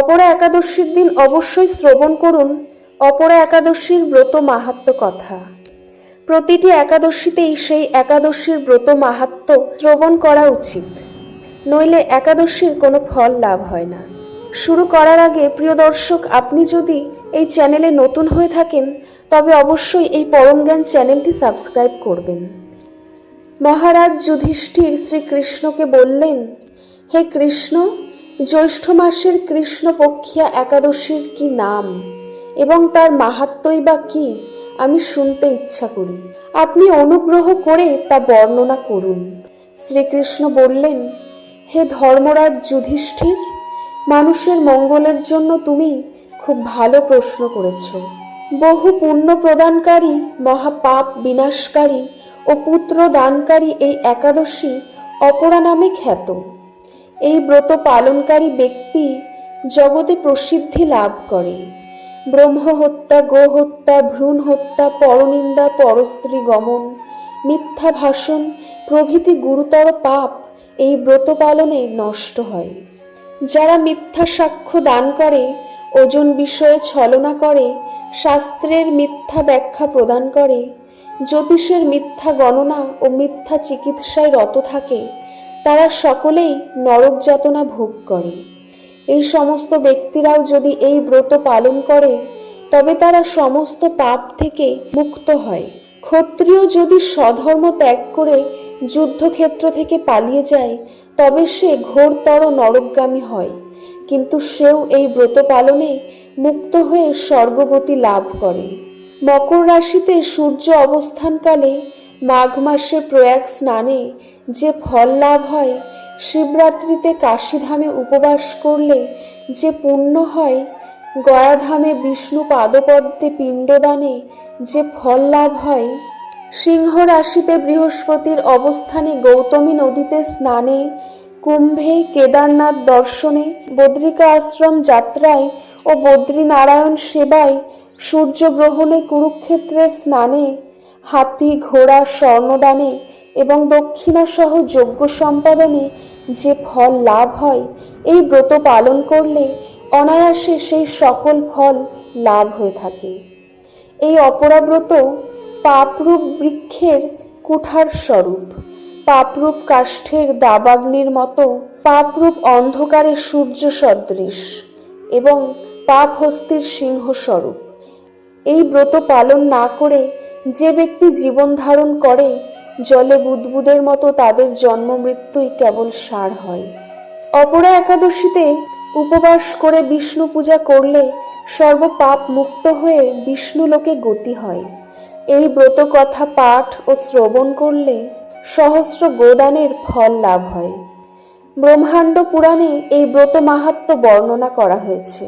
অপরা একাদশীর দিন অবশ্যই শ্রবণ করুন, অপরা একাদশীর ব্রত মাহাত্ম কথা। প্রতিটি একাদশীতেই সেই একাদশীর ব্রত মাহাত্ম শ্রবণ করা উচিত। নইলে একাদশীর কোনো ফল লাভ হয় না। শুরু করার আগে প্রিয় দর্শক, আপনি যদি এই চ্যানেলে নতুন হয়ে থাকেন, তবে অবশ্যই এই পরম জ্ঞান চ্যানেলটি সাবস্ক্রাইব করবেন। মহারাজ যুধিষ্ঠির শ্রীকৃষ্ণকে বললেন, হে কৃষ্ণ জ্যৈষ্ঠ মাসের কৃষ্ণপক্ষিয়া একাদশীর কি নাম? এবং তার মাহাত্মই বা কি? আমি শুনতে ইচ্ছা করি। আপনি অনুগ্রহ করে তা বর্ণনা করুন। শ্রীকৃষ্ণ বললেন, হে ধর্মরাজ যুধিষ্ঠির, মানুষের মঙ্গলের জন্য তুমি খুব ভালো প্রশ্ন করেছ। বহু পুণ্য প্রদানকারী, মহাপাপ বিনাশকারী ও পুত্র দানকারী এই একাদশী অপরা নামে খ্যাত। এই ব্রত পালনকারী ব্যক্তি জগতে প্রসিদ্ধি লাভ করে। ব্রহ্ম হত্যা গো হত্যা ভ্রূণ হত্যা পরনিন্দা, পরস্ত্রী গমন, মিথ্যা ভাষণ, প্রভৃতি গুরুতর পাপ এই ব্রত পালনে নষ্ট হয়। যারা মিথ্যা সাক্ষ্য দান করে, ওজন বিষয়ে ছলনা করে, শাস্ত্রের মিথ্যা ব্যাখ্যা প্রদান করে, জ্যোতিষের মিথ্যা গণনা ও মিথ্যা চিকিৎসায় রত থাকে তারা সকলেই নরক যাতনা ভোগ করে। এই সমস্ত ব্যক্তিরাও যদি এই ব্রত পালন করে, তবে তারা সমস্ত পাপ থেকে মুক্ত হয়। ক্ষত্রিয় যদি স্বধর্ম ত্যাগ করে যুদ্ধক্ষেত্র থেকে পালিয়ে যায়, তবে সে ঘোরতর নরকগামী হয়। কিন্তু সেও এই ব্রত পালনে মুক্ত হয়ে স্বর্গগতি লাভ করে। মকর রাশিতে সূর্য অবস্থানকালে মাঘ মাসে প্রয়াগ স্নানে যে ফল লাভ হয়, শিবরাত্রিতে কাশীধামে উপবাস করলে যে পুণ্য হয়, গয়াধামে বিষ্ণু পাদপদ্মে পিণ্ডদানে যে ফল লাভ হয় সিংহ রাশিতে বৃহস্পতির অবস্থানে গৌতমী নদীতে স্নানে, কুম্ভে কেদারনাথ দর্শনে, বদ্রিকা আশ্রম যাত্রায় ও বদ্রীনারায়ণ সেবায় সূর্যগ্রহণে কুরুক্ষেত্রের স্নানে, হাতি, ঘোড়া, স্বর্ণদানে এবং দক্ষিণাসহ যজ্ঞ সম্পাদনে যে ফল লাভ হয়, এই ব্রত পালন করলে অনায়াসে সেই সকল ফল লাভ হয়ে থাকে। এই অপরাব্রত পাপরূপ বৃক্ষের কুঠার স্বরূপ, পাপরূপ কাষ্ঠের দাবাগ্নির মতো পাপরূপ অন্ধকারে সূর্য সদৃশ এবং পাপ হস্তির সিংহ স্বরূপ। এই ব্রত পালন না করে যে ব্যক্তি জীবন ধারণ করে জলে বুদবুদের মতো তাদের জন্ম মৃত্যুই কেবল সার হয়। অপরা একাদশীতে উপবাস করে বিষ্ণু পূজা করলে সর্বপাপ মুক্ত হয়ে বিষ্ণু লোকে গতি হয়। এই ব্রত কথা পাঠ ও শ্রবণ করলে সহস্র গোদানের ফল লাভ হয়। ব্রহ্মাণ্ড পুরাণে এই ব্রত মাহাত্ম বর্ণনা করা হয়েছে।